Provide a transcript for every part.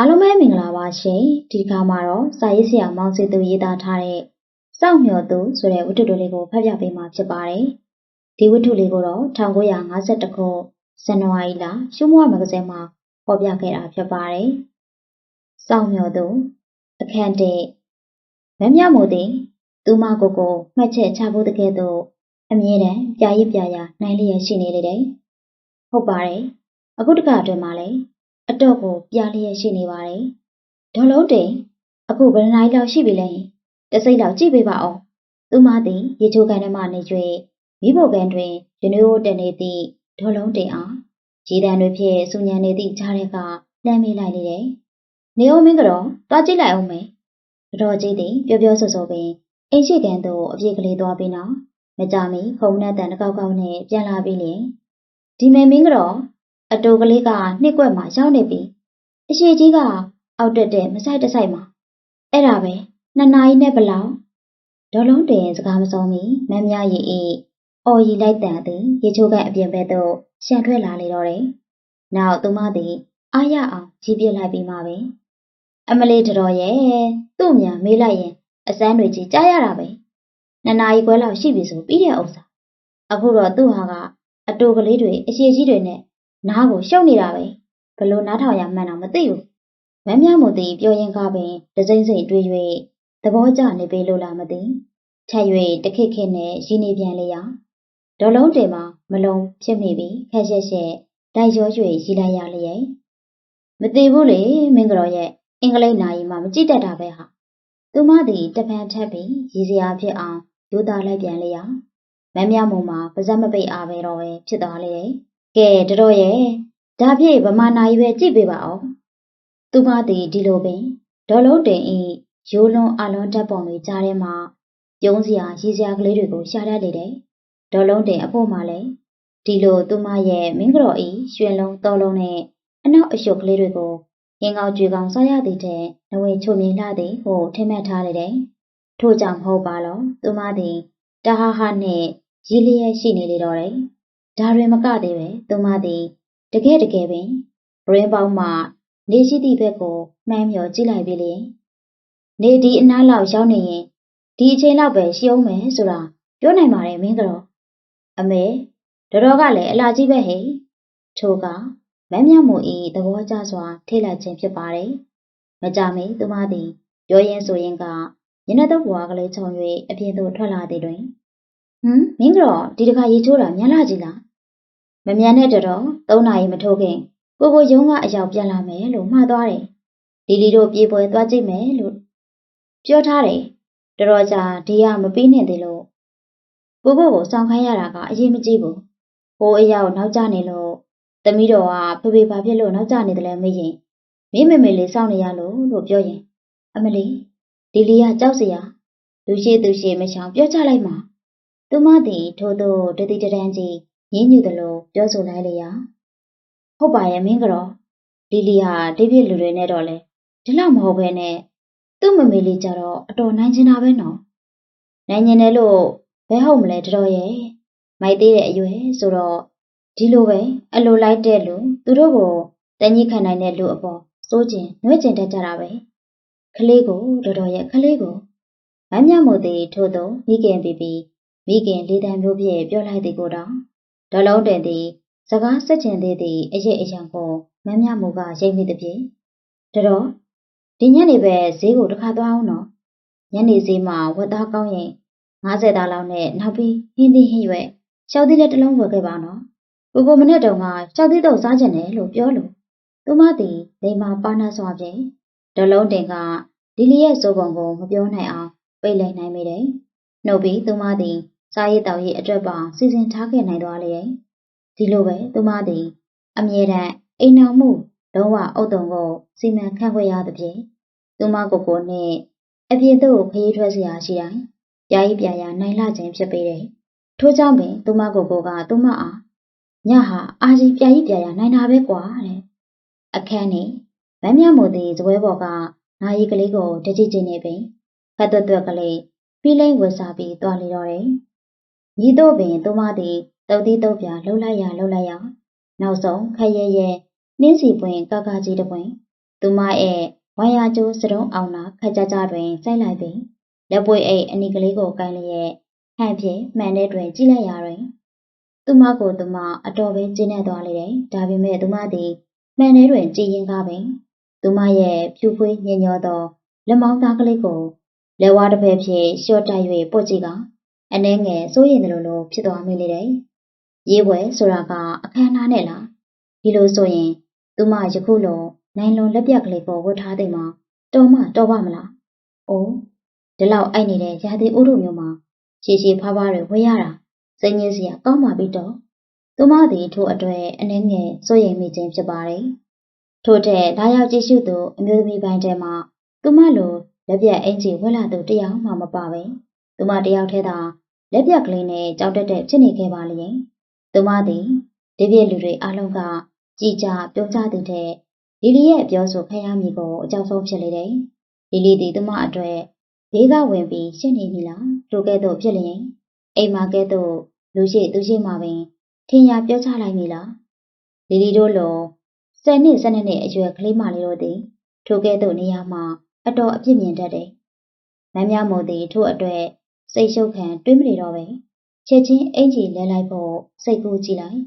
အားလုံးပဲမင်္ဂလာပါရှင်ဒီတစ်ခါမှာတော့စာရေးဆရာမောင်စီသူရေးသားထားတဲ့စောင့်မျှော်သူဆိုတဲ့ဝတ္ထုတိုလေးကိုဖတ်ပြပေးမှာဖြစ်ပါတယ်ဒီဝတ္ထုလေးကိုတော့1952ခုဇန်နဝါရီလရှုမွားမဂ္ဂဇင်းမှာဖော်ပြခဲ့တာဖြစ်ပါတယ်စောင့်မျှော်သူအခန့်တဲ့မမြမို့သည်သူမကိုကိုမှတ်ချက်ချဖို့တကယ်တော့အမြဲတမ်းပြာရစ်ပြာရာနိုင်လျက်ရှိနေလေတယ်ဟုတ်ပါတယ်အခုတခါအတွင်းမှာလည်း အတော့ကိုပြလျက်ရှိနေပါတယ်။ဒေါ်လုံးတိန်အခုဘယ်နှနိုင်လောက်ရှိပြီလဲ။တစိမ့်လောက်ကြည့်ပေးပါအောင်။သူမသည်ရေချိုးကန်ထဲမှနေကျွေမိဖို့ကန်တွင်ရနွေးတနေသည့်ဒေါ်လုံးတိန်အားခြေတံတွေဖြင့်စူညံနေသည့်ကြားထဲကလှမ်းမိလိုက်လေတယ်။နေအောင်မင်းကတော့တွားကြည့်လိုက်အောင်မယ်။တော်ကြီးသည်ပြောပြောဆိုဆိုပင်အိမ်ရှိကန်သို့အပြည့်ကလေးသွားပြီးနောက်မကြမီခုံနဲ့တန်တကောက်ကောက်နဲ့ပြန်လာပြီးလျင်ဒီမဲမင်းကတော့ အတူကလေးကနှစ်ကွက်မှာရောက်နေပြီအရှိကြီးကအောက်တက်တဲ့မဆိုင်တဆိုင်မှာအဲ့ဒါပဲနှစ်နာရီနဲ့ဘလောက်ဒေါ်လုံးတင်စကားမစုံမီမမ်းမြရီဤအော်ရီလိုက်တန်သည်ရေချိုးကန်အပြင်ဘက်သို့ရှန်ထွက်လာလေတော့တယ်နောက်သူမသည်အားရအောင်ကြီးပြစ်လိုက်ပြီးမှပဲအမလေးတော်ရဲ့သူ့မြန်မေးလိုက်ရင်အစမ်းတွေကြီးကြားရတာပဲနှစ်နာရီခွဲလောက်ရှိပြီဆိုပြီးတဲ့ဥစ္စာအခုတော့သူ့ဟာကအတူကလေးတွေအရှိကြီးတွေနဲ့ နားကိုရှုပ်နေတာပဲဘလို့နားထောင်ရမှန်းတော့မသိဘူးမမ်းမြမို့သည်ပြောရင်ကားပင်တစိမ့်စိမ့်တွေး၍သဘောကျနေပေလို့လားမသိချက်၍တခစ်ခစ်နဲ့ရင်းနေပြန်လေရဒေါ်လုံးတင်မှာမလုံးဖြစ်မိပြီးခက်ရက်ရက်တိုက်ရောရွှေရီလိုက်ရလျက်မသိဘူးလေမင်းကတော့ရဲ့အင်္ဂလိပ်နာရီမှာမကြည့်တတ်တာပဲဟာသူမသည်တပံထက်ပြီးရည်စရာဖြစ်အောင်ယူသားလိုက်ပြန်လေရမမ်းမြမို့မှာပါဇက်မပိတ်အားပဲတော့ပဲဖြစ်သွားလေတယ် ကဲတတော်ရဲ့ဒါဖြင့်ဗမာနာကြီးပဲကြည့်ပေးပါအောင်သူမသည်ဒီလိုပင်ဒေါ်လုံးတင်ဤရိုးလွန်အလွန်တက်ပုံတွေကြားထဲမှာပြုံးစရာရည်စရာကလေးတွေကိုရှာတတ်နေတယ်ဒေါ်လုံးတင်အဖို့မှလည်းဒီလိုသူမရဲ့မင်းကြော်ဤရွှင်လုံးတော်လုံးနဲ့အနောက်အရှုပ်ကလေးတွေကိုငင်ကောက်ကြွေကောင်းစားရသည်တဲ့နဝေချုံမြင်လာသည်ဟိုထိမှတ်ထားတယ်ထို့ကြောင့်မဟုတ်ပါလောသူမသည်တဟာဟာနဲ့ရည်လျက်ရှိနေလေတော့တယ် ဒါတွင်မကသေးပဲသူမသည်တကယ်တကယ်ပင်ရင်းပေါင်းမှနေရှိသည့်ဘက်ကိုမှန်းမျောကြည့်လိုက်ပြီလေနေဒီအနားလောက်ရောက်နေရင်ဒီအချိန်လောက်ပဲရှိအောင်မယ်ဆိုတာပြောနိုင်ပါတယ်မင်းကတော့အမေတော်တော်ကလည်းအလားကြီးပဲဟဲ့ထိုကမမ်းမြမှုဤသဘောကျစွာထိလိုက်ခြင်းဖြစ်ပါတယ်မကြမီသူမသည်ပြောရင်းဆိုရင်ကညနေတော့ဘွားကလေးခြုံ၍အပြင်သို့ထွက်လာသည်တွင်ဟမ်မင်းကတော့ဒီတခါရေချိုးတာမြန်လာကြီးလား မမြန်တဲ့တော်သုံးနာရီမထိုးခင်ကိုကိုရုံးကအယောက်ပြန်လာမယ်လို့မှားသွားတယ်ဒီလီတို့ပြေးပွဲသွားကြည့်မယ်လို့ပြောထားတယ်တော်တော်ကြာဒီကမပြီးနေသေးလို့ကိုကိုကိုစောင့်ခိုင်းရတာကအရေးမကြီးဘူးဟိုအယောက်နောက်ကျနေလို့သမီးတော်ကဖေဖေဘာဖြစ်လို့နောက်ကျနေတယ်လဲမေးရင်မင်းမေမေလေးစောင့်နေရလို့လို့ပြောရင် အမလီဒီလီကကြောက်စရာလူရှိသူရှိမချောင်ပြောချလိုက်မှာသူမသည်ထို့သောတတိတရန်ကြီး ရင်းညူသလိုပြောဆိုလိုက်လေရာဟုတ်ပါရဲ့မင်းကတော့လီလီဟာဒီပြစ်လူတွေနဲ့တော့လေဒီလောက်မဟုတ်ဘဲနဲ့သူ့မမေလေးကြတော့အတော်နိုင်ချင်တာပဲနော်နိုင်ချင်တယ်လို့ဘယ်ဟုတ်မလဲတတော်ရဲ့မိုက်သေးတဲ့အရွယ်ဆိုတော့ဒီလိုပဲအလိုလိုက်တဲ့လူသူတို့ကိုတန်ကြီးခံနိုင်တဲ့လူအပေါ်စိုးကျင်နှွေးကျင်တတ်ကြတာပဲကလေးကိုတော်တော်ရဲ့ကလေးကိုမမ်းမြမို့သည်ထို့သောမိခင်ပြီးပြီးမိခင်လေးတန်းမျိုးဖြင့်ပြောလိုက်သည်ကိုတော့ ဒေါ်လုံးတင်သည်စကားဆက်ချင်သေးသည့်အရေးအယံကိုမမ်းမြမှုကရိပ်မိသည်ဖြင့်တတော်ဒီညနေပဲဈေးကိုတစ်ခါသွားအောင်နော်ညနေဈေးမှာဝက်သားကောင်းရင်90သားလောက်နဲ့နောက်ပြီးဟင်းသီးဟင်းရွက်ရှောက်သီးလက်တစ်လုံးဝယ်ခဲ့ပါနော်ကိုကိုမနဲ့တုံကရှောက်သီးတော့စားကြတယ်လို့ပြောလို့သူမသည်လိမ္မာပါနာစွာဖြင့်ဒေါ်လုံးတင်ကဒီလီရဲ့စိုးပုံကိုမပြောနိုင်အောင်ပိတ်လိုက်နိုင်မိတယ်နှုတ်ပြီးသူမသည် စားရည်တောက်ရည်အတွက်ပါစီစဉ်ထားခဲ့နိုင်သွားလေဒီလိုပဲသူမသည်အမြဲတမ်းအိမ်နောက်မှုလုံးဝအုတ်တုံကိုစီမံခန့်ခွဲရသဖြင့်သူမကိုကိုနှင့်အပြင်သို့ခရီးထွက်စရာရှိတိုင်းယာယီပြရာနိုင်လာခြင်းဖြစ်ပေတယ်ထို့ကြောင့်ပင်သူမကိုကိုကသူမအားညဟာအာကြီးပြာကြီးပြာရာနိုင်တာပဲကွာတဲ့အခန်းနေမမ်းမြမို့သည်ဇပွဲပေါ်ကနာရီကလေးကိုတကြည်ကြည်နေပင်ဖတ်သွက်သွက်ကလေးပြီးလိမ့်ဝယ်စားပြီးတွားလေတော့တယ် ညီတို့ပင်သူမသည်တုတ်သီးတုတ်ပြလှုပ်လိုက်ရလှုပ်လိုက်ရနောက်ဆုံးခရဲရဲနှင်းစီပွင့်ကကကြီးတပွင့်သူမရဲ့ဝါယာကျိုးစတုံးအောင်နာခက်ကြကြတွင်စိုက်လိုက်ပြီးလက်ပွေအိတ်အနီကလေးကိုကိုင်းလျက်ဟန်ဖြင့်မှန်တဲ့တွင်ကြည့်လိုက်ရတွင်သူမကိုသူမအတော်ပဲကျင်းနေသွားလေတယ်ဒါပေမဲ့သူမသည်မှန်တဲ့တွင်ကြည်ရင်ကားပင်သူမရဲ့ဖြူဖွေးညင်ညောသောလက်မောင်းသားကလေးကိုလက်ဝါးတစ်ဖက်ဖြင့်လျှော့တိုက်၍ပုတ်ကြည့်က အနှဲငယ်စိုးရင်တယ်လို့လို့ဖြစ်သွားမိလေတယ်ရေးပွဲဆိုတာကအခမ်းအနားနဲ့လားဒီလိုဆိုရင်သူမယခုလိုနိုင်လွန်လက်ပြက်ကလေးကိုဝတ်ထားတဲ့မှာတော်မှတော်ပါမလား။အိုးဒီလောက်အိုက်နေတဲ့ရာသီဥတုမျိုးမှာရှည်ရှည်ဖားဖားတွေဝတ်ရတာစိတ်ညစ်စရာကောင်းပါပြီတော့။သူမသည်ထို့အတွက်အနှင်းငယ်စိုးရိမ်မိခြင်းဖြစ်ပါတယ်။ထို့တဲ့လာရောက်ကြည့်ရှုသူအမျိုးသမီးပိုင်းထဲမှာသူမလိုလက်ပြအင်ကြီးဝက်လာသူတယောက်မှမပါပဲ။ သူမတယောက်တည်းသာလက်ပြကလေးနဲ့ကြောက်တက်တက်ဖြစ်နေခဲ့ပါလေ။သူမသည်ဒီပြည့်လူတွေအလုံးကကြည်ကြပြောကြသည်တဲ့လီလီရဲ့ပြောဆိုခံရမိကိုအကြောက်ဆုံးဖြစ်လေတယ်။လီလီဒီသူမအတွက်ဘေးကဝင်ပြီးရှင်းနေပြီလား။တို့ကဲ့သို့ဖြစ်လျင်အိမ်မှာကဲ့သို့လူရှိသူရှိမှပင်ထင်ရပြောချလိုက်မိလား။လီလီတို့လိုဆယ်နှစ်ဆယ်နှစ်နှစ်အရွယ်ကလေးမလေးတို့သည်ထိုကဲ့သို့နေရာမှာအတော်အပြစ်မြင်တတ်တယ်။မမ်းမြမို့သည်ထို့အတွက် စိတ်ရှုပ်ခံတွေးမနေတော့ပဲချက်ချင်းအင်ကြီးလဲလိုက်ဖို့စိတ်ကူးကြည့်လိုက်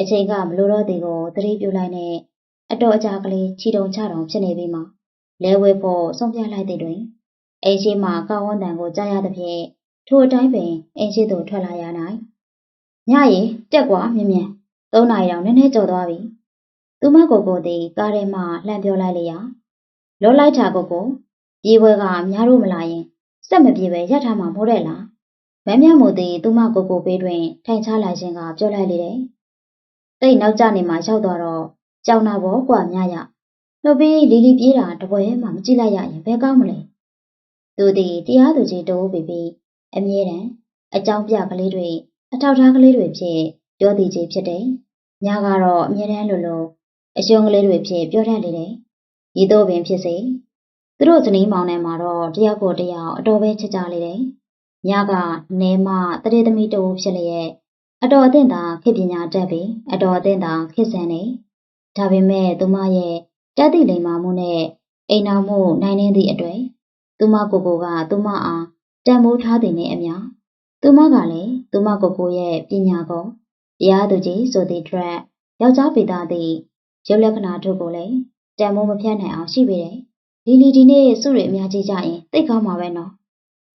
အချိန်ကမလိုတော့သည်ကိုသတိပြုလိုက်နဲ့အတော်အကြာကလေးချီတုံချတုံဖြစ်နေပြီးမှလဲဝဲဖို့ဆုံးပြလိုက်တဲ့တွင်အိမ်ရှိမှကောင်းဝန်းတန်ကိုကြားရသဖြင့်ထိုအတိုင်းပင်အိမ်ရှိသို့ထွက်လာရနိုင်ညရီတက်ကွာမြင်မြန်သုံးနာရီတောင်နည်းနည်းကြော်သွားပြီသူမကိုကိုသည်ကားထဲမှလှမ်းပြောလိုက်လေရာလောလိုက်တာကိုကိုပြေးပွဲကများလို့မလာရင် စက်မပြေပဲရပ်ထားမှာမဟုတ်တဲ့လားမမ်းမြမို့သည်သူမကိုကိုပေးတွင်ထိုင်ချလိုက်ခြင်းကပြောလိုက်လေတယ်တိတ်နောက်ကျနေမှရောက်သွားတော့ကြောင်နာဘောကွာမြရနှုတ်ပြီးလီလီပြေးတာတပွဲမှမကြည့်လိုက်ရရင်ဘယ်ကောင်းမလဲသူသည်တရားသူကြီးတိုးပြီးပြီးအမြဲတမ်းအကြောင်းပြကလေးတွေအထောက်ထားကလေးတွေဖြင့်ပြောသည်ကြီးဖြစ်တယ်ညကတော့အမြဲတမ်းလိုလိုအယုံကလေးတွေဖြင့်ပြောတတ်လေတယ်ဤသို့ပင်ဖြစ်စေ သူတို့ဇနီးမောင်နှံမှာတော့တယောက်ကိုတယောက်အတော်ပဲချစ်ကြလေတယ်ညကနေမှတရေသမီးတူဖြစ်လျက်အတော်အသင့်သာခေပညာတက်ပြီးအတော်အသင့်သာခေဆန်နေဒါပေမဲ့သူမရဲ့တက်သည့်လိမ္မာမှုနဲ့အိမ်တော်မှုနိုင်နေသည့်အတွေ့သူမကိုကိုကသူမအားတန်ဖိုးထားသည်နှင့်အမျှသူမကလည်းသူမကိုကိုရဲ့ပညာကိုတရားသူကြီးဆိုသည့်အတွက်ယောက်ျားပိသားသည့်ရုပ်လက္ခဏာတို့ကိုလည်းတန်ဖိုးမဖြတ်နိုင်အောင်ရှိပေတယ် လီလီဒီနေ့စုရအများကြီးကြရင်သိကောင်းမှာပဲနော်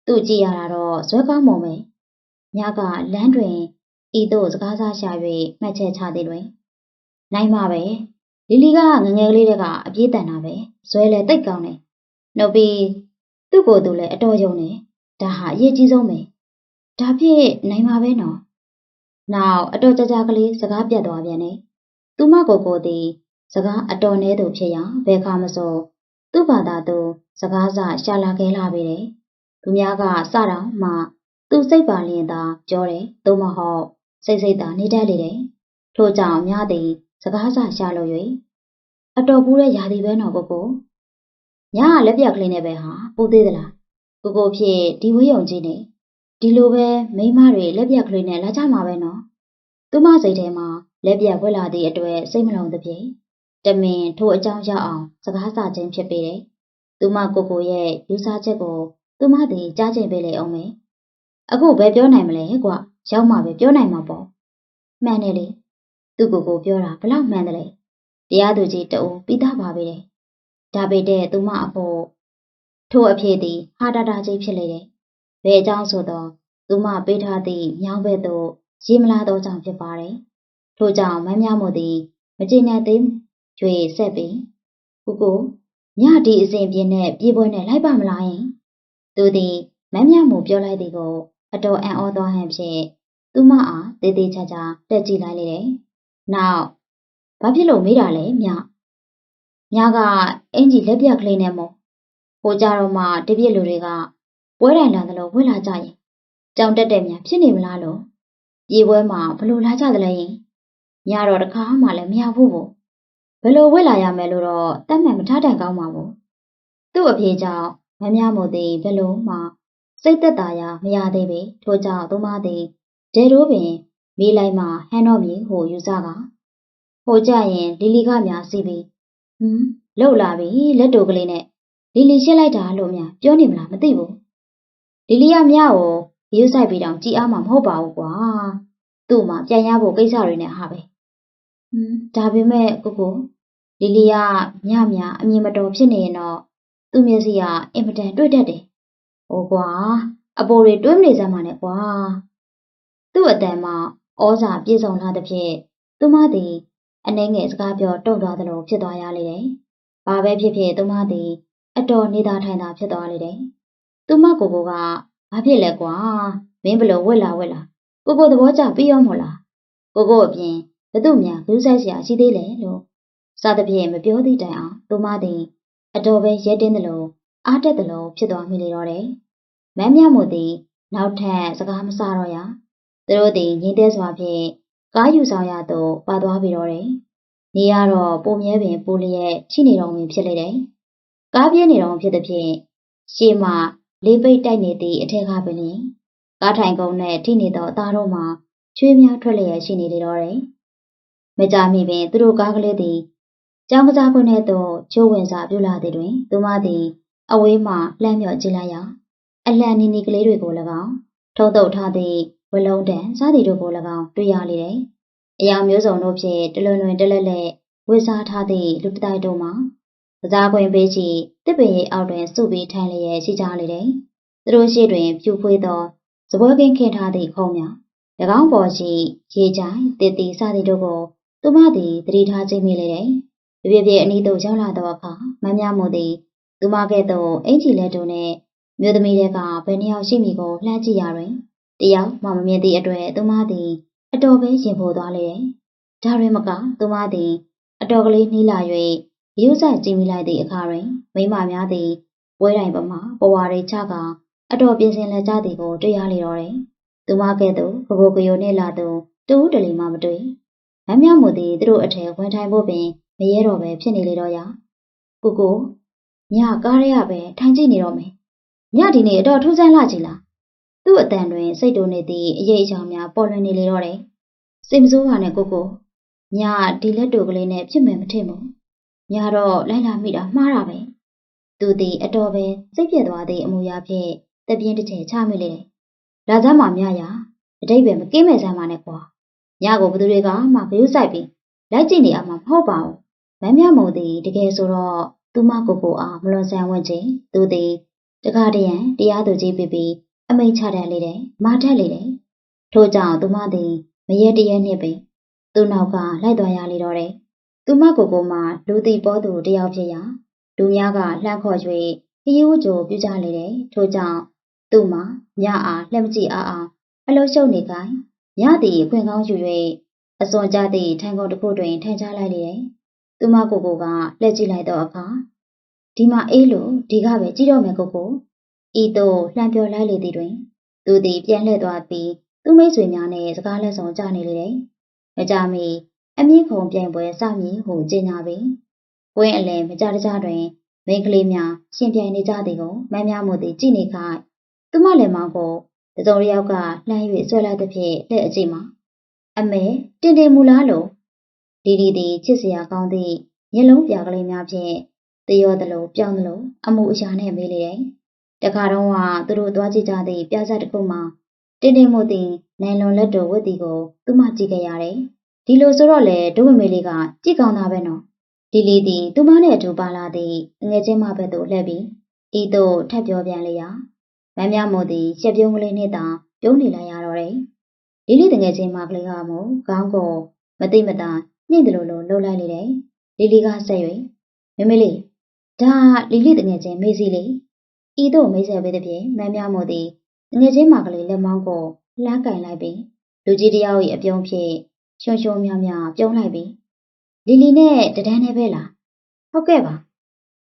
သူကြည့်ရတာတော့ဇွဲကောင်းမုံပဲညကလမ်းတွင်ဤသို့စကားစားရှာ၍မှတ်ချက်ချသည်တွင်နိုင်မှာပဲလီလီကငငယ်ကလေးတကအပြေးတန်တာပဲဇွဲလဲတိတ်ကောင်းတယ်နှုတ်ပြီးသူ့ကိုယ်သူလည်းအတော်ယုံတယ်ဒါဟာအရေးကြီးဆုံးပဲဒါဖြင့်နိုင်မှာပဲနော်နောက်အတော်ကြကြကလေးစကားပြတ်သွားပြန်တယ်သူမကိုကိုသည်စကားအတော်နဲသူဖြစ်ရာဘယ်ခါမဆို သူ့ဘာသာသူစကားစရှာလာခဲလာပေတယ်သူများကစတော့မှသူစိတ်ပါလျင်သာပြောတယ်သို့မဟုတ်စိတ်စိတ်သာနေတတ်လေတယ်ထို့ကြောင့်များသည်စကားစရှာလို့၍အတော်ပူးတဲ့ຢာဒီပဲနော်ကိုကိုညာကလက်ပြကလေးနဲ့ပဲဟာပူသေးသလားကိုကိုဖြစ်ဒီဝေးယုံကြီးနေဒီလိုပဲမိမတွေလက်ပြကလေးနဲ့လာကြမှာပဲနော်သူမစိတ်ထဲမှာလက်ပြဝက်လာသည့်အတွက်စိတ်မလုံးသဖြင့် တမင်ထိုအကြောင်းရောက်အောင်စကားစခြင်းဖြစ်ပေတယ်သူမကိုကိုရဲ့ယူဆချက်ကိုသူမသည်ကြားကျင်ပေးလေအောင်မယ်အခုဘယ်ပြောနိုင်မလဲကွရောက်မှပဲပြောနိုင်မှာပေါ့မှန်တယ်လေသူ့ကိုကိုပြောတာဘလောက်မှန်တယ်လဲတရားသူကြီးတအုံပြီးသားပါပဲဒါပေတဲ့သူမအဖို့ထို့အဖြစ်သည်ဟာတာတာကြီးဖြစ်လေတယ်ဘယ်အကြောင်းဆိုတော့သူမပေးထားသည့်ညောင်းဘက်သို့ရေမလာသောကြောင့်ဖြစ်ပါတယ်ထို့ကြောင့်မမ်းမြမှုသည်မကျေနပ်သေး ကျွေဆက်ပြီးကိုကိုညဒီအစဉ်ပြင်းနဲ့ပြေးပွဲနဲ့လိုက်ပါမလားယင်သူသည်မမ်းမြမှုပြောလိုက်သည်ကိုအတော်အံ့ဩသွားဟန်ဖြင့်သူမအားတေးသေးချာချာတက်ကြည့်လိုက်လေတယ်နောက်ဘာဖြစ်လို့မေးတာလဲမြမြကအင်ကြီးလက်ပြကလေးနဲ့မို့ဟိုကြတော့မှတပြည့်လူတွေကပွဲတိုင်လာသလိုဝင်လာကြရင်ကြောင်တက်တဲ့မြဖြစ်နေမလားလို့ပြေပွဲမှာဘလို့လာကြသလဲရင်ညတော့တခါမှလည်းမရဘူးပေါ့ ဘလို့ဝက်လာရမယ်လို့တော့တတ်မှန်မထားတိုင်ကောင်းပါဘူးသူ့အဖေကြောင့်မမြမို့သည်ဘလို့မှစိတ်သက်သာရာမရသေးပေထို့ကြောင့်သူမသည်ဒေတိုးပင်မိလိုက်မှဟန်တော့မြေဟိုယူဆကဟိုကြရင်လီလီကများစီးပြီးဟမ်လှုပ်လာပြီလက်တူကလေးနဲ့လီလီရှစ်လိုက်တာလို့များပြောနေမလားမသိဘူးလီလီကမြကိုရိုးဆိုင်ပြီးတောင်ကြည်အားမှာမဟုတ်ပါဘူးကွာသူ့မှာပြန်ရဖို့ကိစ္စတွေနဲ့ဟာပဲဟွန်းဒါပေမဲ့ကိုကို လီလီကမြမြအမြင်မတော်ဖြစ်နေရင်တော့သူ့မျက်စိကအင်မတန်တွေ့တတ်တယ်ဟိုကွာအပေါ်တွေတွဲမနေစမ်းပါနဲ့ကွာသူ့အတန်မှာဩဇာပြေဆုံးလာတဲ့ဖြင့်သူမသည်အနှဲငယ်စကားပြောတုံ့သွားသလိုဖြစ်သွားရလေတယ်။ဘာပဲဖြစ်ဖြစ်သူမသည်အတော်နေသာထိုင်သာဖြစ်သွားလေတယ်။သူမကိုကိုကဘာဖြစ်လဲကွာမင်းဘလို့ဝက်လာဝက်လာကိုကိုသဘောကျပြီးရောမို့လားကိုကိုအပြင်ဘသူများဂရုစိုက်စရာရှိသေးလဲလို့ စသဖြင့်မပြောသည့်တိုင်အောင်သူမသည် အတော်ပဲရဲတင်းသလိုအားတက်သလိုဖြစ်သွားမိလေတော့တယ်။မမ်းမြမို့သည် နောက်ထပ်စကားမစတော့ရသူတို့သည်ငြိမ်သက်စွာဖြင့်ကားယူဆောင်ရသို့ပါသွားပြီးတော့တယ်။နေရတော့ပုံမြဲပင်ပိုလျက်ရှိနေတော်မူဖြစ်လေတယ်။ကားပြင်းနေတော်ဖြစ်သည်ဖြင့်ရှေ့မှလေးပိတ်တိုက်နေသည့်အထက်ကပင်လျင်ကားထိုင်ကုန်းနဲ့ထိနေသောအသားတို့မှချွေးများထွက်လျက်ရှိနေလေတော့တယ်။မကြမီပင်သူတို့ကားကလေးသည် ကျောင်းကစားခွင့်ထဲသို့ချိုးဝင်စာပြုလာသည်တွင် သူမသည် အဝေးမှလှမ်းမြော့ကြည့်လိုက်ရာ အလံနီနီကလေးတွေကို၎င်းထုံးတုပ်ထားသည့်ဝလုံးတန်စားသည်တို့ကို၎င်းတွေ့ရလေတယ်။အရာမျိုးစုံတို့ဖြင့်တလွန်လွင်တလက်လက်ဝေစားထားသည့်လူတတိုက်တို့မှာကစားခွင့်ပေးချီတစ်ပင်ရိပ်အောက်တွင်စုပြီးထိုင်လျက်ရှိကြလေတယ်။သူတို့ရှိတွင်ဖြူဖွေးသောစပွဲကင်းခင်းထားသည့်ခုံများ၎င်းပေါ်ရှိရေချိုင်တစ်တီစသည်တို့ကိုသူမသည်သတိထားကြည့်မိလေတယ်။ ပြပြပြအနီးသို့ရောက်လာသောအခါမမ်းများမှုသည်သူမကဲ့သို့အင်ကြီးလက်တို့နှင့်မြို့သမီးတွေကဘယ်နှယောက်ရှိမည်ကိုလှမ်းကြည့်ရတွင်တယောက်မှမမြင်သည့်အတွက်သူမသည်အတော်ပဲရင်ပိုသွားလေတယ်။ဒါရင်မကသူမသည်အတော်ကလေးနှီးလာ၍ရုပ်ဆက်ကြည့်မိလိုက်သည့်အခါတွင်မိမများသည်ပွဲတိုင်ပမာပဝါရိချကအတော်ပြင်ဆင်လက်ကြသည်ကိုတွေ့ရလေတော့တယ်။သူမကဲ့သို့ကဘိုကယိုနှင့်လာသူတူးတလီမှမတွေ့။မမြမှုသည်သူတို့အထက်ဝင်ထိုင်ဖို့ပင်မ ရဲတော့ပဲဖြစ်နေလေတော့ရ။ကိုကိုညကားရရပဲထိုင်ကြည့်နေတော့မယ်။ညဒီနေ့အတော်ထူးဆန်းလာကြည်လား။သူ့အတန်တွင်စိတ်တိုနေသည့်အရေးအချောင်များပေါ်လွင်နေလေတော့တယ်။စိတ်မဆိုးပါနဲ့ကိုကို။ညဒီလက်တူကလေးနဲ့ဖြစ်မယ်မထင်ဘူး။ညတော့လိုက်လာမိတာမှားတာပဲ။သူသည်အတော်ပဲစိတ်ပြက်သွားသည့်အမူအရာဖြင့်တပြင်းတစ်ချေချမိလေတယ်။လာစမ်းမှမြရအတိတ်ပဲမကင်းမဲ့စမ်းပါနဲ့ကွာ။ညကိုဘသူတွေကမှဂရုစိုက်ပြီးလိုက်ကြည့်နေအောင်မဟုတ်ပါဘူး။ မမ်းမြမုံသည်တကယ်ဆိုတော့သူမကိုကိုအားမလွန်ဆန်ဝင့်ခြင်းသူသည်တခါတရံတရားသူကြီးပြပြီးအမိန့်ချတတ်လေတယ်မာတတ်လေတယ်ထို့ကြောင့်သူမသည်မရဲတရဲနှင့်ပင်သူ့နောက်ကလိုက်သွားရလေတော့တယ်သူမကိုကိုမှလူသိပေါ်သူတယောက်ဖြစ်ရာလူများကလှမ်းခေါ်၍ခရီးဝကြိုပြကြလေတယ်ထို့ကြောင့်သူ့မှာညအားလှမ်းမကြည့်အားအောင်အလုံးရှုပ်နေကိုင်းညသည်အခွင့်ကောင်းယူ၍အစွန်ကြသည့်ထိုင်ကုန်တစ်ခုတွင်ထိုင်ချလိုက်လေတယ် သူမကိုကိုကလက်ကြည့်လိုက်တော့အခါဒီမှာအေးလို့ဒီကပဲကြည့်တော့မယ်ကိုကိုဤသို့လှမ်းပြောလိုက်လေသည်တွင် သူသည်ပြန်လှည့်သွားပြီးသူ့မိတ်ဆွေများနှင့်စကားလက်ဆောင်ကြနေလေတယ်။မကြမီအမြင့်ခုံပြိုင်ပွဲစမည်ဟုကြေညာပြီးဝင်းအလယ်မကြတကြတွင်မိန်းကလေးများရှင်ပြိုင်နေကြသည်ကိုမမ်းများမှုသည်ကြည့်နေခိုင်းသူမလည်းမောင်ကိုတစုံတစ်ယောက်ကလှမ်း၍ဆွဲလိုက်သဖြင့်လက်အကြည့်မှာအမေတင်တင်မူလားလို့ ဒီဒီသည်ချစ်စရာကောင်းသည့်မျက်လုံးပြာကလေးများဖြင့်တရောသလိုပြောင်းသလိုအမှုအရာနဲ့မေးလေတယ်တခါတော့ကသူတို့သွားကြည့်ကြသည့်ပြဇာတ်တစ်ခုမှာတင်းတင်းမို့တင်နိုင်လွန်လက်တော်ဝတ်တီကိုသူမကြည့်ခဲ့ရတယ်။ဒီလိုဆိုတော့လေဒုဝမေလေးကကြည့်ကောင်းတာပဲနော်။ဒီလီသည်သူမနဲ့အတူပါလာသည့်ငယ်ချင်းမဘက်သို့လှည့်ပြီးဤသို့ထပ်ပြောပြန်လေရာမမ်းမြမို့သည်ချက်ပြုံးကလေးနဲ့သာပြုံးနေလိုက်ရတော့တယ်။ဒီလီတငယ်ချင်းမကလေးကမို့ခေါင်းကိုမသိမသာ ညှိတယ်လို့လို့လှုပ်လိုက်လေတယ်။လီလီကဆက်၍မမေလေးဒါလီလီတငယ်ချင်းမေးစီလေးဤသို့မိတ်ဆက်ပေးသည်ဖြင့်မမ်းမြမို့သည်ငယ်ချင်းမကလေးလက်မောင်းကိုလှမ်းကင်လိုက်ပြီးလူကြီးတယောက်၏အပြုံးဖြင့်ရှုံရှုံမြောင်မြောင်ပြုံးလိုက်ပြီးလီလီနဲ့တဒန်းနဲ့ပဲလားဟုတ်ကဲ့ပါ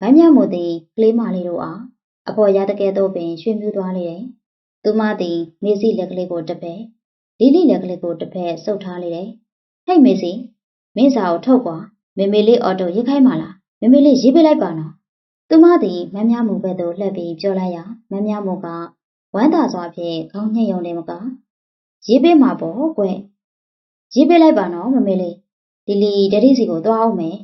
မမ်းမြမို့သည်ကလေးမလေးတို့အားအဖော်ရတဲ့ကဲတော့ပင်ရွှေမြူးသွားလေတယ်သူမသည်မေစီလက်ကလေးကိုတစ်ဖက်လီလီလက်ကလေးကိုတစ်ဖက်ဆုပ်ထားလေတယ်ဟဲ့မေစီ မင်းစာကိုထုတ်ကွာမေမေလေးအော်တိုရိတ်ခိုင်းပါလားမေမေလေးရေးပေးလိုက်ပါနော်သူမသည်မမ်းမြမှုဘက်သို့လှည့်ပြီးပြောလိုက်ရာမမ်းမြမှုကဝမ်းသာစွာဖြင့်ခေါင်းညှို့ယုံနေမကရေးပေးမှာပေါ့ကွယ်ရေးပေးလိုက်ပါနော်မမေလေးဒီလီဒတိစီကိုသွားအောင်မယ်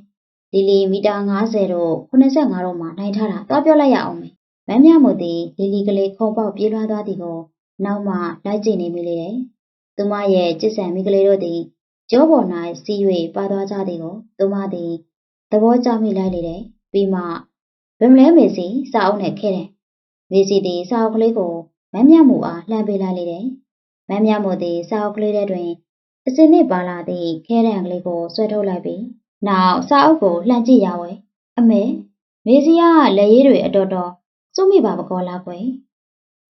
ဒီလီမီတာ90တို့85တို့မှာနိုင်ထားတာသွားပြောလိုက်ရအောင်မယ်မမ်းမြမို့သည်လီလီကလေးခုံပေါက်ပြေးလွှားသွားသည်ကိုနောက်မှလိုက်ကြည့်နေမိလေတယ်သူမရဲ့ကြစ်ဆန်မိကလေးတို့သည် ကြောပေါ်၌စီး၍ပါသွားကြသည်ကိုသူမသည်သဘောကျမိလိုက်လေတယ်ပြီးမှဗမလဲမေစီစာအုပ်နဲ့ခဲ့တယ်မေစီသည်စာအုပ်ကလေးကိုမမ်းမြမှုအားလှမ်းပေးလိုက်လေတယ်မမ်းမြမှုသည်စာအုပ်ကလေးထဲတွင်အစင်းနစ်ပါလာသည့်ခဲတံကလေးကိုဆွဲထုတ်လိုက်ပြီးနောက်စာအုပ်ကိုလှမ်းကြည့်ရဝဲအမေမေစီကလက်ရည်တွေအတော်တော်စုမိပါပကောလားကွယ်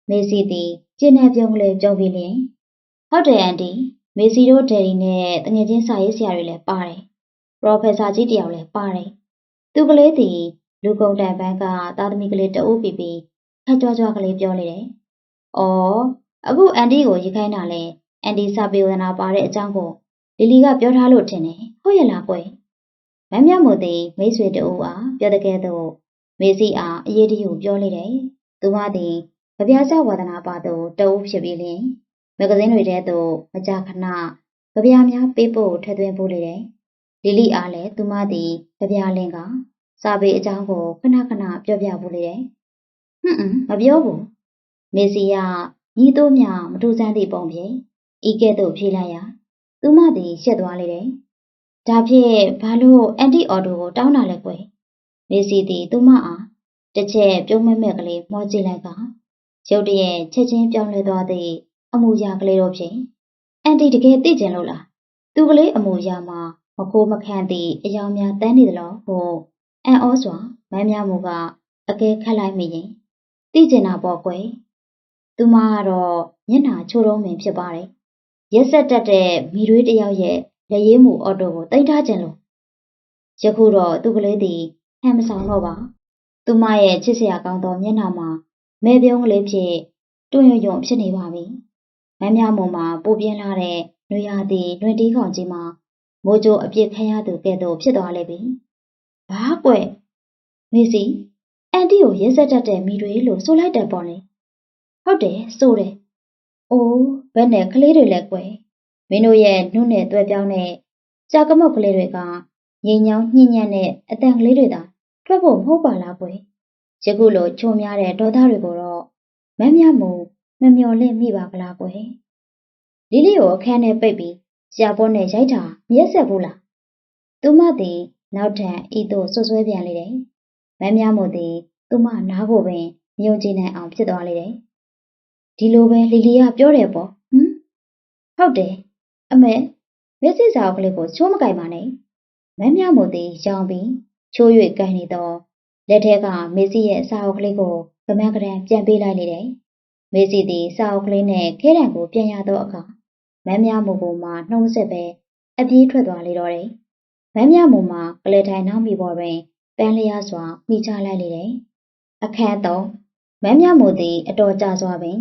မေစီသည်ကျင်းနေပြုံးကလေးပြုံးပြီးလျင်ဟုတ်တယ်အန်တီ မေစီတို့ဒယ်ရီနဲ့တငယ်ချင်းစာရေးဆရာတွေလည်းပါတယ်ပရိုဖက်ဆာကြီးတယောက်လည်းပါတယ်သူကလေးသည်လူကုန်တန်ပန်းကသားသမီးကလေးတအုပ်ပြီးပြီးခက်ကြွကြွကလေးပြောနေတယ်။အော်အခုအန်တီကိုရခိုင်းတာလဲအန်တီစာပေဝဒနာပါတဲ့အကြောင်းကိုလီလီကပြောထားလို့ထင်တယ်။ဟုတ်ရဲ့လားကွယ်။မမ်းမြမို့သည်မိတ်ဆွေတအုပ်အားပြောတဲ့ကဲ့သို့မေစီအားအရေးတယူပြောလိုက်တယ်။သူမသည်ကြပြားကျဝဒနာပါသို့တအုပ်ဖြစ်ပြီးလျင် မဂဇင်းတွေထဲသို့မကြာခဏကြပြားများပေးပို့ထည့်သွင်းပို့လိုက်တယ်။လီလီအားလည်းသူမသည်ကြပြားလင်းကစာပေအကြောင်းကိုခဏခဏပြောပြဖို့လေတယ်။ဟွန်းမပြောဘူး။မေစီကညီတို့မြမထူးဆန်းသည့်ပုံဖြင့်ဤကဲ့သို့ဖြေလိုက်ရာသူမသည်ရှက်သွားလေတယ်။ဒါဖြင့်ဘာလို့အန်တီအော်တိုကိုတောင်းတာလဲကွယ်။မေစီသည်သူမအားတစ်ချက်ပြုံးမဲမဲကလေးမောကြည့်လိုက်ကရုတ်တရက်ချက်ချင်းပြောင်းလဲသွားသည့် အမူအရာကလေးတို့ဖြင့်အန်တီတကယ်သိကျင်လို့လား။သူကလေးအမူအရာမှာမကိုမခန့်သည့်အယောင်များတန်းနေသလားဟုတ်အံ့ဩစွာမမ်းမြမှုကအကဲခတ်လိုက်မိရင်သိကျင်တာပေါ့ကွယ်သူမကတော့မျက်နှာချိုးတုံးပင်ဖြစ်ပါတယ်ရက်ဆက်တက်တဲ့မိရွေးတယောက်ရဲ့လက်ရည်မှုအော်တိုကိုတိတ်ထားခြင်းလို့ယခုတော့သူကလေးသည်ဟန်မဆောင်တော့ပါသူမရဲ့ချစ်စရာကောင်းသောမျက်နှာမှာမဲပြုံးကလေးဖြင့်တွန့်ရွံ့ဖြစ်နေပါပြီ မမ်းမြမှုမှာပိုပြင်းလာတဲ့နွေရာသီနှွေတီးခေါင်ကြီးမှာမိုးကြိုးအပြစ်ခံရသူကဲ့သို့ဖြစ်သွားလိမ့်ပြီဘာကွယ်မေစီအန်တီကိုရဲစက်တတ်တဲ့မိတွေလို့ဆိုလိုက်တယ်ပေါ့လေဟုတ်တယ်ဆိုတယ်အိုးဘယ်နဲ့ကလေးတွေလဲကွယ်မင်းတို့ရဲ့နှုတ်နဲ့တွဲပြောင်းတဲ့ကြာကမောက်ကလေးတွေကငိမ်ညောင်းညှဉ်းညံ့တဲ့အတန်ကလေးတွေသာထွက်ဖို့မဟုတ်ပါလားကွယ်ယခုလိုချုံများတဲ့ဒေါသတွေကိုတော့မမ်းမြမှု မမျော်လင့်မိပါကလားကွယ်လီလီကိုအခန်းထဲပိတ်ပြီးရှာပေါ်နဲ့ရိုက်တာမရက်ဆက်ဘူးလားသူမသည်နောက်ထပ်ဤသို့ဆွဆွဲပြန်လေတယ်။မမ်းများမို့သည်သူမနားကိုပင်မြုံကြည့်နိုင်အောင်ဖြစ်သွားလေတယ်။ဒီလိုပဲလီလီကပြောတယ်ပေါ့။ဟမ်ဟုတ်တယ်။အမေမျက်စိစာအုပ်ကလေးကိုချိုးမကင်ပါနဲ့။မမ်းများမို့သည်ရောင်ပြီးချိုး၍ကန်နေတော့လက်ထဲကမေစီရဲ့စာအုပ်ကလေးကိုကမန်းကရန်ပြန်ပေးလိုက်လေတယ်။ မေစီသည်စာအုပ်ကလေးနဲ့ခဲတံကိုပြန်ရတော့အခါမမ်းများမို့ကိုမှနှုံးဆက်ပဲအပြေးထွက်သွားလေတော့တယ်။မမ်းမြမုံမှာကလေးထိုင်နောက်မိပေါ်တွင်ပန်းလျားစွာမိချလိုက်လေတယ်။အခန်းသုံးမမ်းမြမုံသည်အတော်ကြစွာပင်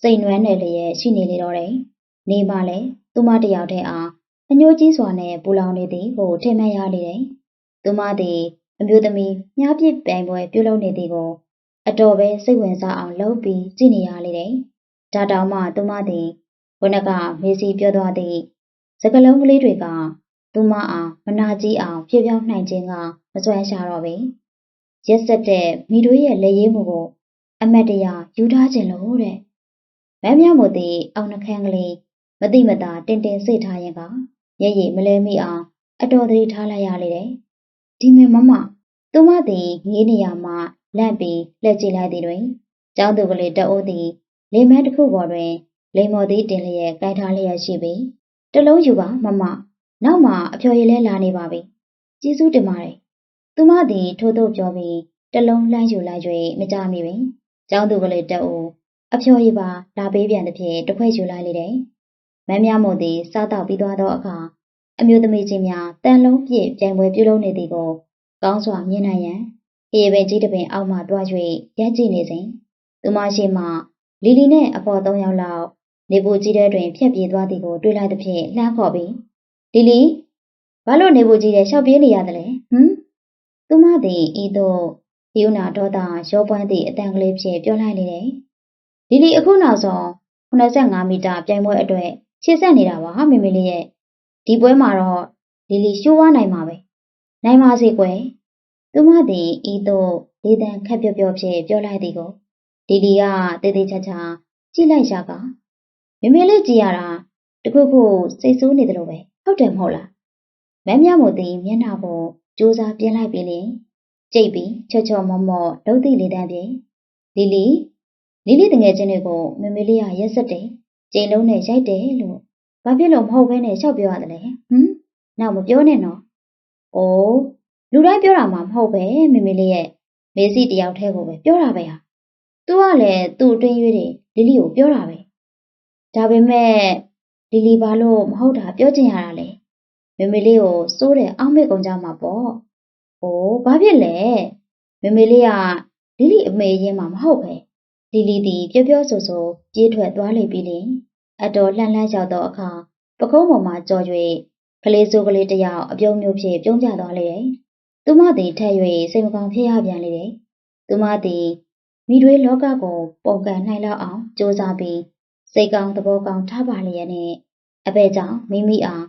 စိတ်နွမ်းနယ်လျက်ရှိနေလေတော့တယ်။နေပါလေသူမတယောက်တည်းအားအညိုးကြီးစွာနဲ့ပူလောင်နေသည်ကိုထင်မှတ်ရလေတယ်။သူမသည်အမျိုးသမီးမြားပြစ်ပြိုင်ပွဲပြုလုပ်နေသည်ကို အတော်ပဲစိတ်ဝင်စားအောင်လုပ်ပြီးကြည့်နေရလေတယ်။ဒါတောင်မှသူမသည်ဘုနကမေစီပြောသွားသည့်စကလုံးကလေးတွေကသူမအောင်မနာကြီးအောင်ဖြည့်ပြောင်းနိုင်ခြင်းကမစွမ်းရှာတော့ပေရက်ဆက်တဲ့မိတို့ရဲ့လက်ရည်မှုကိုအမတ်တရယူထားခြင်းလို့တဲ့မမ်းမြမို့သည်အောင်နှခမ်းကလေးမတိမတာတင်တင်စိတ်ထားရင်ကရရမလဲမိအောင်အတော်သတိထားလိုက်ရလေတယ်ဒီမေမမသူမသည်ငေးနေရမှ လန့်ပြီးလက်ကြည့်လိုက်သည်တွင်ကျောင်းသူကလေးတအိုးသည်လေမန်းတစ်ခုပေါ်တွင်လိမ္မော်သည်တင်လျက်ကိုင်ထားလျက်ရှိပြီးတလုံးယူပါမမနောက်မှအဖျော်ရည်လဲလာနေပါပြီ။ကျေးဇူးတင်ပါတယ်။သူမသည်ထိုးထိုးပြောပြီးတလုံးလှမ်းယူလိုက်၍မကြမိပင်။ကျောင်းသူကလေးတအူအဖျော်ရည်ပါလာပေးပြန်သည်ဖြင့်တစ်ခွက်ယူလိုက်လေတယ်။မမ်းမြမုံသည်စားတော့ပြီးသွားသောအခါအမျိုးသမီးချင်းများတန်လုံးပြည့်ပြိုင်ပွဲပြုလုပ်နေသည်ကိုကောင်းစွာမြင်နိုင်ရန် အေးပင်ကြီးတပင်အောက်မှတွား၍ရက်ကြည့်နေစဉ်သူမရှိမှလီလီနဲ့အဖော်၃ယောက်လောက်နေပူကြီးတဲ့တွင်ဖြတ်ပြေးသွားသည်ကိုတွေ့လိုက်သဖြင့်လှမ်းခေါ်ပြီးလီလီဘာလို့နေဖို့ကြီးတယ်ရှောက်ပြေးနေရတယ်လဲဟမ်သူမသည်ဤသို့ဒီဥနာဒေါသရောပွန်းသည့်အတန်ကလေးဖြင့်ပြောလိုက်နေတယ်လီလီအခုနောက်ဆုံး85မီတာပြိုင်ပွဲအတွက်ခြေဆက်နေတာပါဟာမေမေလေးရဲ့ဒီပွဲမှာတော့လီလီရှိုးဝါနိုင်မှာပဲနိုင်ပါစေကွယ် သူမသည်ဤသို့လေတံခက်ပြော့ပြော့ဖြင့်ပြောလိုက်သည်ကိုဒီလီကတေးသေးချာချာကြည့်လိုက်ရကမမေလေးကြည့်ရတာတခုခုစိတ်ဆိုးနေတယ်လို့ပဲဟုတ်တယ်မဟုတ်လားမမ်းမြမို့သည်မျက်နှာကိုစူးစားပြင်းလိုက်ပြီးလင်ကြိတ်ပြီးချော့ချော့မော့မော့လှုပ်သည့်လေတံဖြင့်လီလီလီလီတငယ်ချင်းတွေကိုမမေလေးကရက်ဆက်တယ်ကြိမ်လုံးနဲ့ရိုက်တယ်လို့ဘာဖြစ်လို့မဟုတ်ဘဲနဲ့ရှောက်ပြောရတယ်လဲဟမ်နောက်မပြောနဲ့နော်။အိုး လူတိုင်းပြောတာမှမဟုတ်ပဲမေမေလေးရဲ့မေစီတယောက်တည်းကိုပဲပြောတာပဲဟာ။ तू ကလည်းသူ့အတွင်းရွေးတွေလီလီကိုပြောတာပဲ။ဒါပေမဲ့လီလီဘာလို့မဟုတ်တာပြောချင်ရတာလဲ။မေမေလေးကိုစိုးတယ်အောက်မေ့ကုန်ကြမှာပေါ့။အိုးဘာဖြစ်လဲ။မေမေလေးကလီလီအမေရင်းမှာမဟုတ်ပဲ။လီလီသည်ပြောပြောဆိုဆိုပြေးထွက်သွားလိမ့်ပြီးလင်အတော်လှမ်းလှမ်းရောက်သောအခါပကုံးပေါ်မှာကြော်၍ကလေးစိုးကလေးတစ်ယောက်အပြုံးမျိုးဖြင့်ပြုံးကျသွားလေတယ်။ သူမသည်ထက်၍စိတ်မကောင်းဖြစ်ရပြန်လေတယ်။သူမသည်မိတွေလောကကိုပုံကန်နိုင်လောက်အောင်စူးစမ်းပြီးစိတ်ကောင်းသဘောကောင်းထားပါလျက်နဲ့အဘဲကြောင့်မိမိအား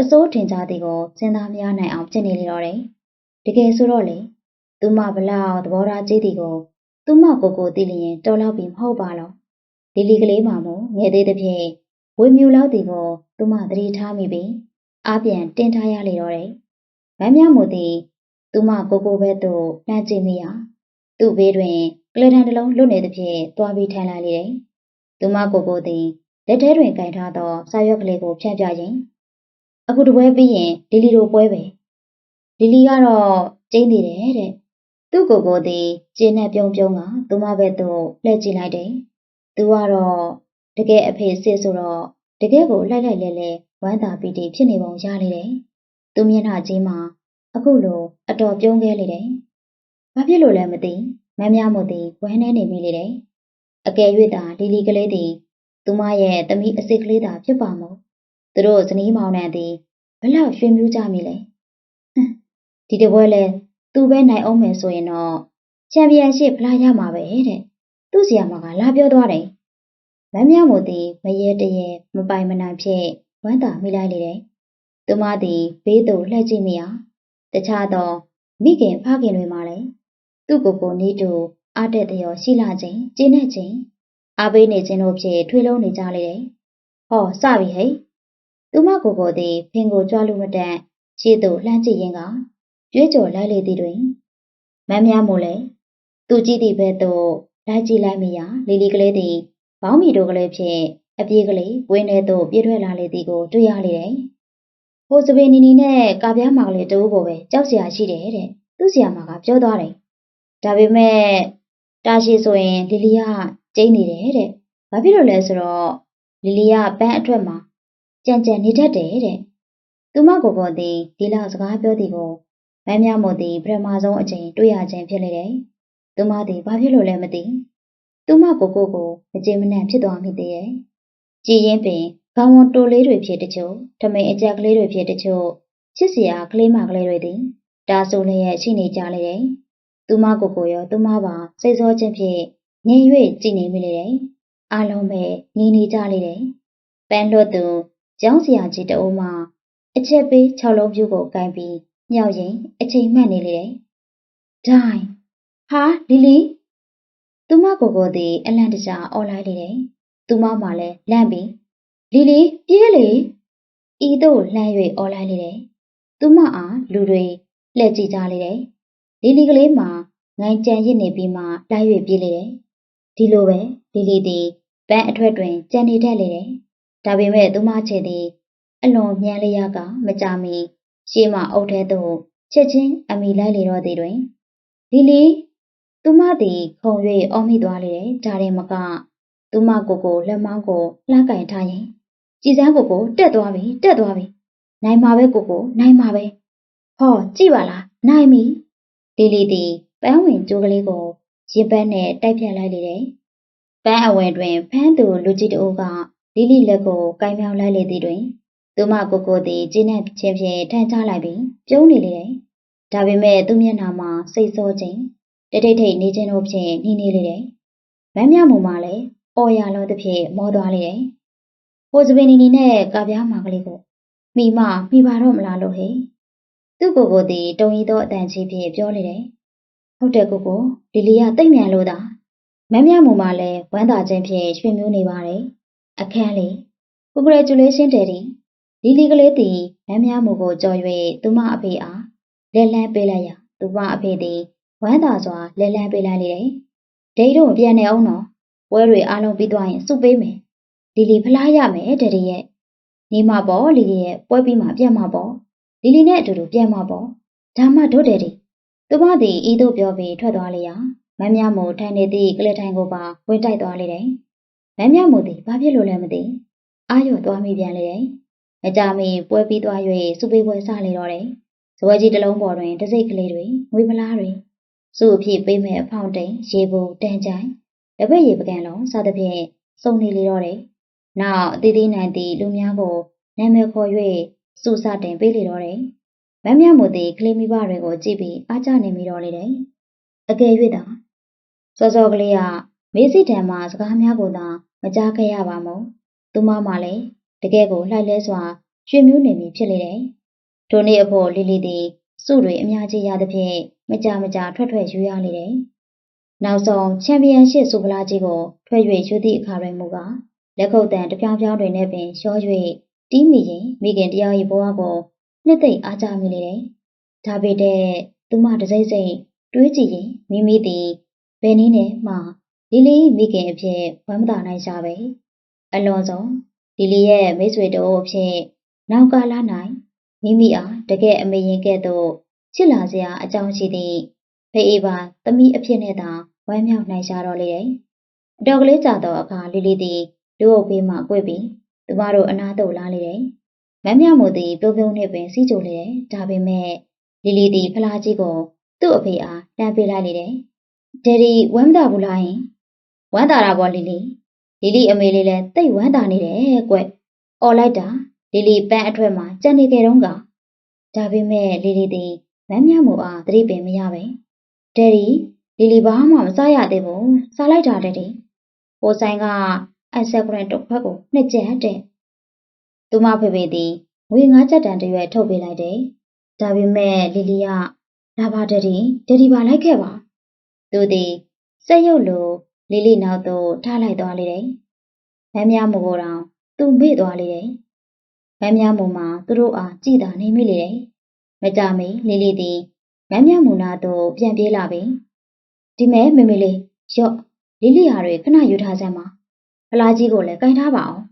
အစိုးထင်ကြသည်ကိုစဉ်းစားမရနိုင်အောင်ဖြစ်နေလေတော့တယ်။တကယ်ဆိုတော့လေသူမဘလောက်သဘောထားကြီးသည်ကိုသူမကိုယ်ကိုသိလျင်တော်လောက်ပြီးမဟုတ်ပါတော့။လီလီကလေးမှမို့ငယ်သေးသဖြင့်ဝေမြူလောက်သည်ကိုသူမသတိထားမိပြီးအားပြန်တင်ထားရလေတော့တယ်။ဗမ်းမြမို့သည် သူမကိုကိုပဲသို့နှမ်းကြည့်မိရသူ့ဘေးတွင်ကလဒန်တစ်လုံးလွတ်နေသဖြင့်သွားပြီးထိုင်လိုက်လေတယ်။သူမကိုကိုသည်လက်ထဲတွင်ကင်ထားသောစာရွက်ကလေးကိုဖြန့်ပြရင်အခုတပွဲပြီးရင်လီလီတို့ပွဲပဲလီလီကတော့ကျင်းနေတယ်တဲ့သူ့ကိုကိုသည်ကျင်းနဲ့ပြုံးပြုံးကသူမဘက်သို့လှည့်ကြည့်လိုက်တယ်။သူကတော့တကယ်အဖေစစ်ဆိုတော့တကယ်ကိုလိုက်လိုက်လဲလဲဝမ်းသာပီတိဖြစ်နေပုံရလေတယ်။သူမျက်နှာကြီးမှာ အခုလိုအတော်ပြုံးခဲလေတယ်။ဘာဖြစ်လို့လဲမသိမမ်းများမို့သည်ဝမ်းနေနေမိလေတယ်။အကယ်၍သာလီလီကလေးသည်သူမရဲ့သမီးအစ်စ်ကလေးသာဖြစ်ပါမို့သူတို့ဇနီးမောင်နှံသည်ဘလောက်ရွှင်မြူးကြမိလဲ။ဟွန်းဒီတပွဲလဲသူပဲနိုင်အောင်မယ်ဆိုရင်တော့ချန်ပီယံရှစ်ဖလားရမှာပဲတဲ့။သူ့ဆီယာမကလာပြောသွားတယ်။မမ်းများမို့သည်မရဲတရဲမပိုင်မနိုင်ဖြစ်ဝမ်းသာမိလိုက်လေတယ်။သူမသည်ဘေးသို့လှည့်ကြည့်မိရာ တခြားသောမိခင်ဖခင်တွေမှလည်းသူ့ကိုယ်ကိုနီးတူအားတက်တရောရှိလာခြင်းကျင်းနေခြင်းအားပေးနေခြင်းတို့ဖြင့်ထွေးလုံးနေကြလေတယ်။ဟောစပြီဟဲ့။သူမကိုယ်ကိုသည်ဖင်ကိုကြွားလို့မတန်ရှေ့သို့လှမ်းကြည့်ရင်းကကြွေးကြော်လိုက်လေသည်တွင်မမ်းများမို့လေသူကြည့်သည့်ဘက်သို့လိုက်ကြည့်လိုက်မိရာလီလီကလေးသည်ဘောင်းမီတို့ကလေးဖြင့်အပြေးကလေးဝင်းထဲသို့ပြေးထွက်လာလေသည်ကိုတွေ့ရလေတယ်။ ဟိုစပင်းနီနီနဲ့ကာပြားမာကလေးတူကိုပဲကြောက်စရာရှိတယ်တဲ့။သူ့ဆရာမကပြောသွားတယ်။ဒါပေမဲ့တာရှိဆိုရင်လီလီကကျိန်းနေတယ်တဲ့။ဘာဖြစ်လို့လဲဆိုတော့လီလီကပန်းအထွက်မှာကြံကြံနေတတ်တယ်တဲ့။သူမကိုယ်ကိုသည်ဒီလောက်စကားပြောသည်ကိုမမ်းမြမို့သည်ပထမဆုံးအချိန်တွေ့ရခြင်းဖြစ်လေတယ်။သူမသည်ဘာဖြစ်လို့လဲမသိ။သူမကိုကိုကိုမကြေမနံ့ဖြစ်သွားမိသေးရဲ့။ကြည်ရင်ပင် ခေါင်းဝတိုလေးတွေဖြစ်တချို့ထမိန်အကြက်ကလေးတွေဖြစ်တချို့ချစ်စရာကလေးမကလေးတွေသည်တာဆူလျက်ရှိနေကြလေတယ်။သူမကိုကိုရောသူမပါစိတ်စောခြင်းဖြင့်ငြိမ်၍ကြည်နေမိလေတယ်။အားလုံးပဲငြိမ်နေကြလေတယ်။ပန်းလွတ်သူကျောင်းစရာကြီးတအုံးမှအချက်ပေး၆လုံးပြူကိုကန်ပြီးမြောက်ရင်အချိန်မှတ်နေလေတယ်။ဒိုင်ဟာလီလီသူမကိုကိုသည်အလန့်တကြားအော်လိုက်လေတယ်။သူမမှလည်းလန့်ပြီး လီလီပြေးလေဤသို့လှမ်း၍အော်လိုက်လေတယ်။သူမအားလူတွေလှည့်ကြည့်ကြလေတယ်။လီလီကလေးမှာငိုင်းကြံရစ်နေပြီးမှလိုက်၍ပြေးလေတယ်။ဒီလိုပဲလီလီသည်ပန်းအထွက်တွင်ကြံနေတတ်လေတယ်။ဒါပေမဲ့သူမချေသည်အလွန်မြန်လျက်ကမကြမီရှေးမှအုပ်ထဲသို့ချက်ချင်းအမိလိုက်လေတော့သည်တွင်လီလီသူမသည်ခုံ၍အော်မိသွားလေတယ်။ဒါရင်မကသူမကိုကိုလက်မောင်းကိုလှမ်းကင်ထားရင် ကြည်စမ်းကိုကိုတက်သွားပြီတက်သွားပြီနိုင်မှာပဲကိုကိုနိုင်မှာပဲဟောကြည့်ပါလားနိုင်ပြီလီလီတီပန်းဝင်ကြိုးကလေးကိုရင်ပန်းနဲ့တိုက်ဖြတ်လိုက်လေတယ်ပန်းအဝယ်တွင်ဖမ်းသူလူကြီးတအုပ်ကလီလီလက်ကိုကိုင်မြောင်လိုက်လေသည်တွင်သူမကိုကိုသည်ကျင်းနဲ့ချင်းဖြင့်ထမ်းချလိုက်ပြီးပြုံးနေလေတယ်ဒါပေမဲ့သူ့မျက်နှာမှာစိတ်ဆိုးခြင်းတထိတ်ထိတ်နေခြင်းတို့ဖြင့်နှီးနေလေတယ်မမ်းမြမှုမှလည်းအော်ရလောသဖြင့်မောသွားလေတယ်။ ဟိုစပင်နီနီနဲ့ကာပြားမာကလေးကိုမိမမိပါတော့မလားလို့ဟဲ့သူ့ကိုယ်ကိုယ်သည်တုံရီသောအတန်ကြီးဖြင့်ပြောနေတယ်။ဟုတ်တယ်ကိုကိုလီလီကတိတ်မြန်လို့သာမမ်းမြမှုမှလည်းဝမ်းသာခြင်းဖြင့်ရွှင်မျိုးနေပါတယ်။အခန်းလေး Congratulation Daddy လီလီကလေးသည်မမ်းမြမှုကိုကြော်၍သူမအဖေအားလက်လန်းပေးလိုက်ရာသူမအဖေသည်ဝမ်းသာစွာလက်လန်းပေးလိုက်လေတယ်။ဒိတ်တို့ပြန်နေအောင်နော်။ပွဲတွေအားလုံးပြီးသွားရင်စုပေးမယ်။ လီလီဖလားရမယ်ဒဒီရဲ့။နေမှာပေါ့လီလီရဲ့ပွဲပြီးမှပြန်မှာပေါ့။လီလီနဲ့အတူတူပြန်မှာပေါ့။ဒါမှတို့တယ်ဒီ။သူမသည်ဤသို့ပြောပြီးထွက်သွားလေရာမမ်းမြမို့ထိုင်နေသည့်ကလေးထိုင်ကိုပါဝင်တိုက်သွားလေတယ်။မမ်းမြမို့သည်ဘာဖြစ်လို့လဲမသိ။အာရုံသွားမိပြန်လေတယ်။မကြမီပွဲပြီးသွား၍စုပေးပွဲစလေတော့တယ်။ဇွဲကြီးတစ်လုံးပေါ်တွင်တစိတ်ကလေးတွေငွေပလားတွေစုအဖြစ်ပေးမဲ့အဖောင်းတိန်ရေပူတန်ကြိုင်တပည့်ရေပကံလုံးစသဖြင့်စုံနေလေတော့တယ်။ နောက်အသေးသေးနိုင်သည့်လူများကိုနာမည်ခေါ်၍စုစတင်ပေးလေတော့တယ်။မမ်းမြမို့သည်ကလေးမိဘတွေကိုကြည့်ပြီးအားကျနေမိတော့လေတယ်။အကယ်၍သာစောစောကလေးကမေးစိတံမှာစကားများကိုသာမကြားခဲ့ရပါမို့။သူမမှလည်းတကယ်ကိုလှိုက်လဲစွာရွှေမျိုးနေမိဖြစ်လေတယ်။ထိုနေ့အဖို့လီလီသည်စုတွေအများကြီးရသဖြင့်မကြမကြထွက်ထွက်ယူရလေတယ်။နောက်ဆုံးချန်ပီယံရှစ်ဆိုပလာကြီးကိုထွက်၍ယူသည့်အခါတွင်မူကား လက်ခုပ်တန်တပြောင်ပြောင်တွေနဲ့ပင်ရှော၍တီးမိရင်မိခင်တရား၏ဘဝကိုနှစ်သိမ့်အားကြမိလေတယ်။ဒါပေတဲ့သူမတစိမ့်စိမ့်တွေးကြည့်ရင်မိမိသည်ဘယ်နည်းနဲ့မှလီလီမိခင်အဖြစ်ဝမ်းမသာနိုင်ရှာပဲ။အလွန်ဆုံးလီလီရဲ့မိတ်ဆွေတို့အဖြစ်နောက်ကာလ၌မိမိအားတကယ်အမေရင်ကဲ့သို့ချစ်လာစရာအကြောင်းရှိသည့်ဖေအေးပါသမီးအဖြစ်နဲ့သာဝမ်းမြောက်နိုင်ရှာတော့လေတယ်။အတော်ကလေးကြာသောအခါလီလီသည် လူအုပ်ဘေးမှကွေ့ပြီးသူမတို့အနားသို့လာလေတယ်။မမ်းမြမှုသည်ပြုံးပြုံးနဲ့ပင်စီးကြိုလေတယ်။ဒါပေမဲ့လီလီသည်ဖလားကြီးကိုသူ့အဖေအားတန်းပေးလိုက်လေတယ်။ဒယ်ဒီဝမ်းသာဘူးလားယင်။ဝမ်းသာတာပေါ့လီလီ။လီလီအမေလေးလည်းတိတ်ဝမ်းသာနေတယ်ကွ။အော်လိုက်တာလီလီပန်းအထွက်မှာကြံနေကြတော့ကဒါပေမဲ့လီလီသည်မမ်းမြမှုအားသတိပင်မရပဲဒယ်ဒီလီလီဘာမှမစားရသေးဘူးစားလိုက်တာဒယ်ဒီဟိုဆိုင်က အက်ဆက်ဂရန်တစ်ခွက်ကိုနှစ်ကျပ်တဲ့သူမဖေဖေသည်ငွေငါးချက်တန်တရွယ်ထုတ်ပေးလိုက်တယ်ဒါပေမဲ့လီလီကလာပါဒယ်ဒီဒယ်ဒီပါလိုက်ခဲ့ပါသူသည်စက်ရုပ်လိုလီလီနောက်သို့ထားလိုက်သွားလေတယ်မမ်းမြမှုကိုတောင်သူမေ့သွားလေတယ်မမ်းမြမှုမှာသူတို့အားကြည်သာနေမိလေတယ်မကြမီလီလီသည်မမ်းမြမူနာသို့ပြန်ပြေးလာပြီဒီမဲ့မေမေလေးရော့လီလီဟာတွေခဏယူထားစမ်းပါ ဖလားကြီးကိုလည်းကင်ထားပါအောင်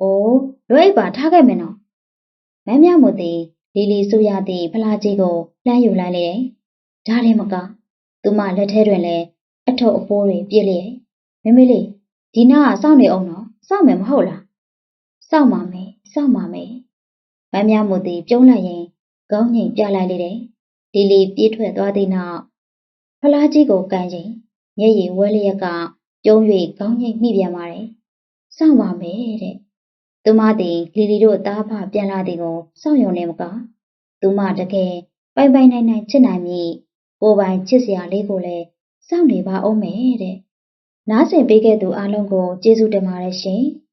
အိုးလွဲအိပ်ပါထားခဲ့မယ်နော်မမ်းမြမူသည်လီလီဆူရသည့်ဖလားကြီးကိုလှမ်းယူလိုက်လေဒါလည်းမကသူမလက်ထဲတွင်လည်းအထုပ်အပိုးတွေပြည့်လျက်မေမေလေးဒီနာကစောင့်နေအောင်နော်စောင့်မယ်မဟုတ်လားစောင့်ပါမယ်စောင့်ပါမယ်မမ်းမြမူသည်ပြုံးလိုက်ရင်ကောင်းငိမ်ပြလိုက်လေတယ်။လီလီပြေးထွက်သွားသည့်နောက်ဖလားကြီးကိုကန်ချိန်မျက်ရည်ဝဲလျက်ကပြုံး၍ကောင်းငိမ်မိပြန်ပါတယ်။ စောင့်ပါမယ်တဲ့။သူမသည်လီလီတို့သားဖပြန်လာသည်ကိုစောင့်ရုံနဲ့မကသူမတကယ်ပိုင်ပိုင်နိုင်နိုင်ချစ်နိုင်မည်ကိုပိုင်ချစ်စရာလေးကိုလည်းစောင့်နေပါအောင်မယ်တဲ့။နားဆင်ပေးခဲ့သူအားလုံးကိုကျေးဇူးတင်ပါတယ်ရှင်။